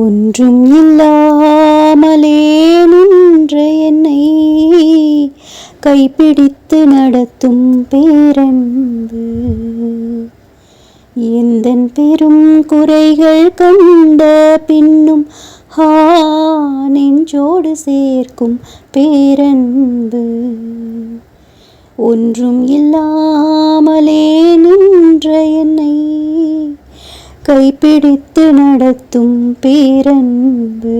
ஒன்றும் இல்லாமலே நின்ற என்னை கைப்பிடித்து நடத்தும் பேரன்பு. எந்த பெரும் குறைகள் கண்ட பின்னும் ஹா நெஞ்சோடு சேர்க்கும் பேரன்பு. ஒன்றும் இல்லாமலே நின்ற என்னை பிடித்து நடத்தும் பேரன்பு.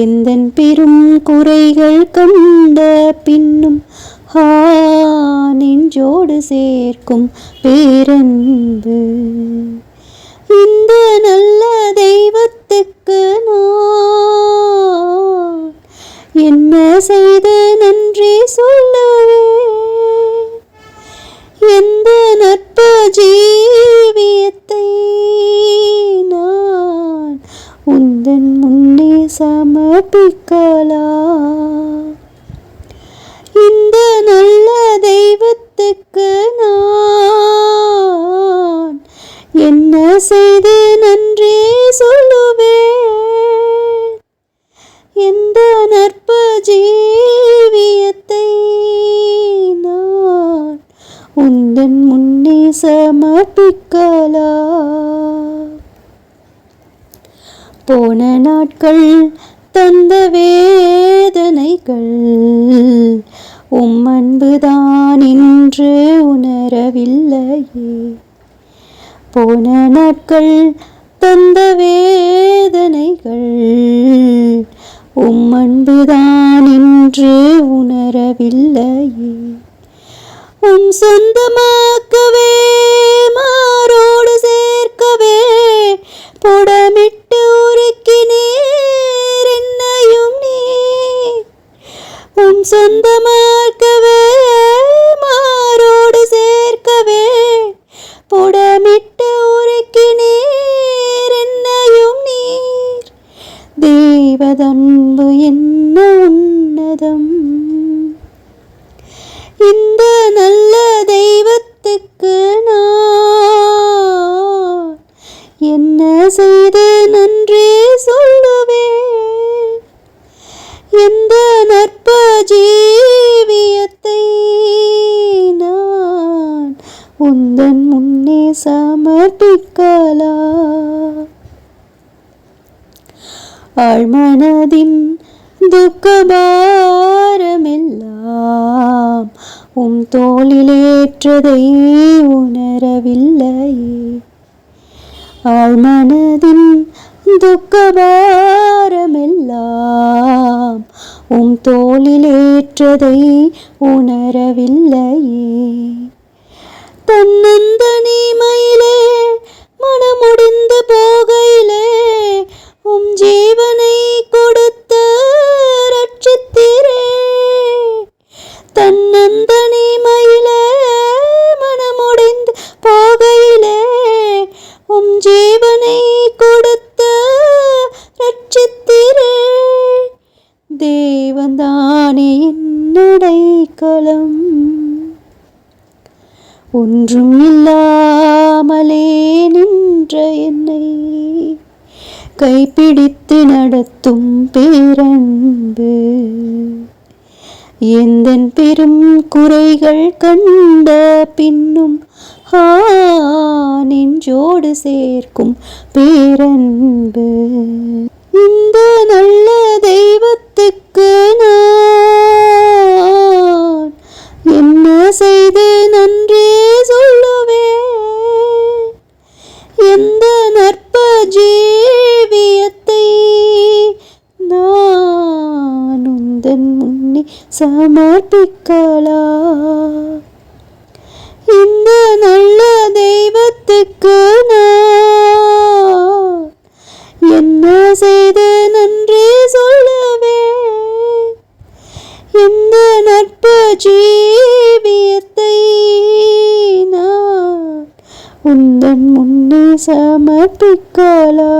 எந்தன் பெரும் குறைகள் கண்ட பின்னும் ஹா நெஞ்சோடு சேர்க்கும் பேரன்பு. இந்த நல்ல தெய்வத்துக்கு நான் என்ன செய்து நன்றி சொல்லுவேன் எந்த நற்ப ஜீ சமர்ப்பிக்கலாம். இந்த நல்ல தெய்வத்துக்கு நான் என்ன செய்தேன்? போன நாட்கள் தந்த வேதனைகள். உம் அன்புதான் இன்று உணரவில்லையே. போன நாட்கள் தந்த வேதனைகள். உம் அன்புதான் இன்று உணரவில்லையே. உம் சொந்தமாக்கவே உம் சொந்தமாக்கவே மாரோடு சேர்க்கவே. புடமிட்டு உருக்கினீர் என்னையும் நீர். தெய்வதன்பு என்ன உன்னதம்? இந்த நல்ல தெய்வத்துக்கு உந்தன் முன்னே சமர்ப்பிக்கலாம் ஆழ்மனதின் துக்கபாரமெல்லாம் உம் தோளிலேற்றதை உணரவில்லையே. ஆழ்மனதின் துக்கபாரமெல்லாம் உம் தோளிலேற்றதை உணரவில்லையே. தன்னந்தனிமையிலே மனமுடிந்து போகையிலே உம் ஜீவனை கொடுத்து ரட்சித்தீரே. தன்னந்தனிமையிலே மனமுடிந்து போகையிலே உம் ஜீவனை கொடுத்து ரட்சித்தீரே. என்னுடைய களம் ஒன்றும் இல்லாமலே நின்ற என்னை கைப்பிடித்து நடத்தும் பேரன்பு. எந்தன் பெரும் குறைகள் கண்ட பின்னும் ஆ நெஞ்சோடு சேர்க்கும் பேரன்பு. நான் உந்தன் முன்னே சமர்ப்பிக்கலாம் இந்த நல்ல தெய்வத்துக்கு என்ன செய்த நன்றி சொல்லவே? இந்த நட்பு ஜீவியத்தை நான் உந்தன் முன்னே சமர்ப்பிக்கலா?